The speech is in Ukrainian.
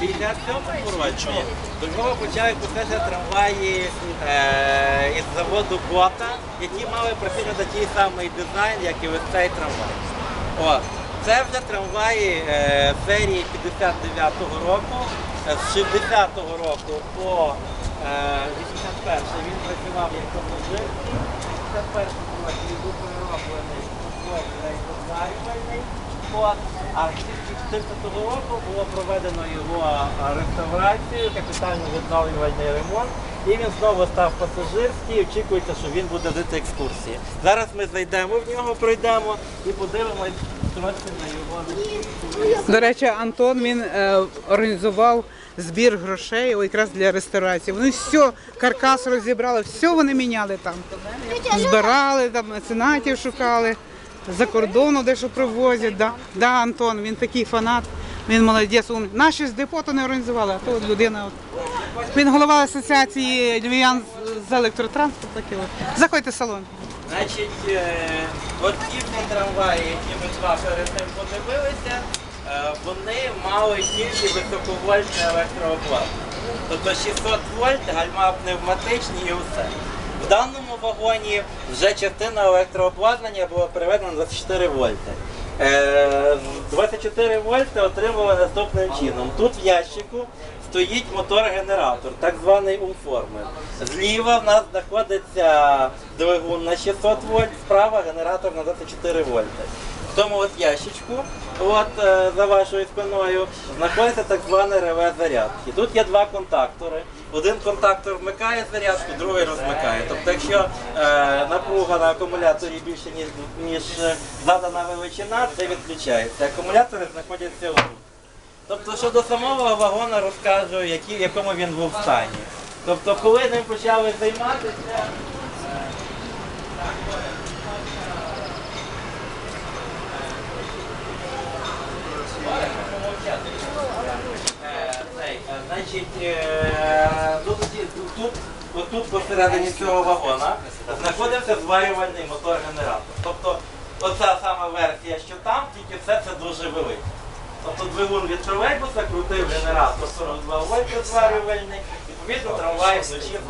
57 році до Львова почали купити трамваї е, із заводу Бота, які мали практично такий самий дизайн, як і ось цей трамвай. Це вже трамваї е, серії 59-го року. Е, З 60-го року по е, 81 він працював як пасажирський. 51 році він був перероблений у От. А з 60-го року було проведено його реставрацію, капітально відновлювальний ремонт. І він знову став пасажирський. Очікується, що він буде дати екскурсії. Зараз ми зайдемо в нього, пройдемо і подивимось трохи на його. До речі, Антон він е, організував збір грошей якраз для реставрації. Вони все, каркас розібрали, все вони міняли там. Збирали, там меценатів шукали, за кордону дещо привозять. Да. Да, Антон, він такий фанат, він молодець. умний. Наші з депоту не організували, а то от людина. От. Він голова асоціації львів'ян з електротранспорту. такий от. Заходьте в салон. Значить, е, от ті трамваї, які ми з вами перед тим подивилися, е, вони мали тільки високовольтне електрообладнання. Тобто 600 вольт, гальма пневматичні і все. В даному вагоні вже частина електрообладнання була переведена на 24 вольти. Е, 24 вольти отримали наступним чином. Тут в ящику стоїть мотор-генератор, так званий умформер. Зліва в нас знаходиться двигун на 600 вольт, справа генератор на 24 вольти. Тому от ящичку, от е, за вашою спиною, знаходиться так зване реле зарядки. Тут є два контактори. Один контактор вмикає зарядку, другий розмикає. Тобто, якщо е, напруга на акумуляторі більше ніж, ніж задана величина, це відключається. Акумулятори знаходяться тут. Тобто щодо самого вагона розкажу, які, якому він був в стані. Тобто, коли ним почали займатися, Е, цей, е, Значить, е, тут, тут, отут посередині цього вагона знаходився зварювальний мотор-генератор. Тобто оця сама версія, що там, тільки все це дуже велике. Тобто двигун від тролейбуса крутив генератор 42 вольт зварювальний, відповідно трамвай вночі зварював.